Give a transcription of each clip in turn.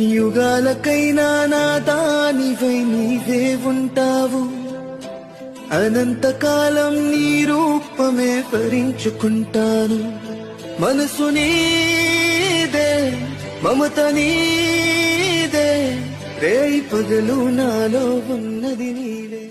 యుగాలకైనా నా దానివై నీవే ఉంటావు. అనంతకాలం నీ రూపమే భరించుకుంటాను. మనసు నీదే మమత నీదే రేయి పగలు నాలో ఉన్నది నీవే.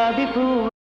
ಗುಲಾಬಿ ಹೂವ